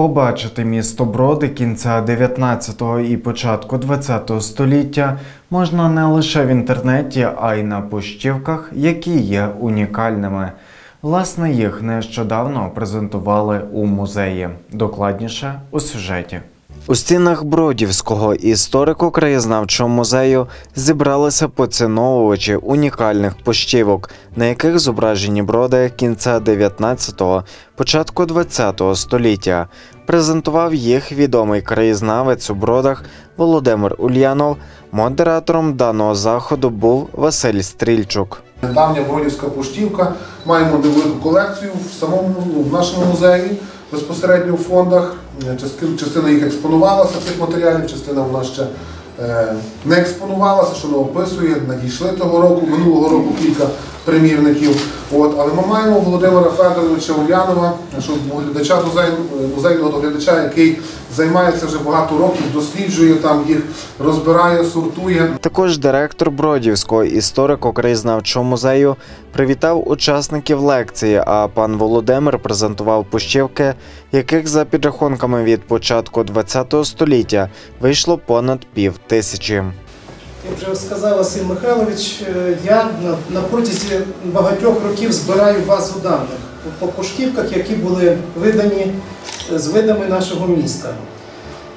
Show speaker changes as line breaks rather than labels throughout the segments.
Побачити місто Броди кінця 19-го і початку 20-го століття можна не лише в інтернеті, а й на пущівках, які є унікальними. Власне, їх нещодавно презентували у музеї. Докладніше у сюжеті. У стінах Бродівського історико-краєзнавчого музею зібралися поціновувачі унікальних пощівок, на яких зображені броди кінця 19-го, початку 20-го століття. Презентував їх відомий краєзнавець у бродах Володимир Ульянов. Модератором даного заходу був Василь Стрільчук.
Давня Бродівська поштівка. Маємо невелику колекцію в самому в нашому музеї, безпосередньо в фондах. Е, Частина, їх експонувалася цих матеріалів, частина вона ще е, не експонувалася, що не описує. Надійшли того року, минулого року кілька примірників. От, але ми маємо Володимира Федоровича Ульянова, нашого глядача музей- музейного доглядача, який займається вже багато років, досліджує там їх, розбирає, сортує.
Також директор Бродівського історико-краєзнавчого музею привітав учасників лекції, а пан Володимир презентував пущівки, яких за підрахунками від початку ХХ століття вийшло понад пів тисячі.
Як вже сказав Василь Михайлович, е, я на, протязі багатьох років збираю базу даних по поштівках, які були видані е, з видами нашого міста.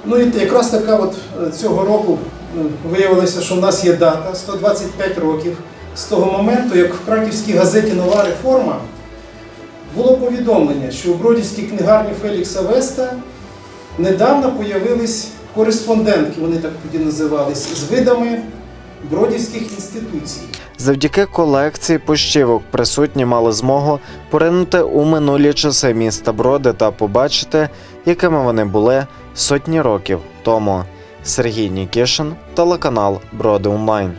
Ну і якраз така от е, цього року е, виявилося, що в нас є дата 125 років з того моменту, як в краківській газеті Нова реформа було повідомлення, що у Бродівській книгарні Фелікса Веста недавно появились кореспондентки, вони так тоді називались, з видами бродівських інституцій.
Завдяки колекції пощівок присутні мали змогу поринути у минулі часи міста Броди та побачити, якими вони були сотні років тому. Сергій Нікішин, телеканал Броди Онлайн.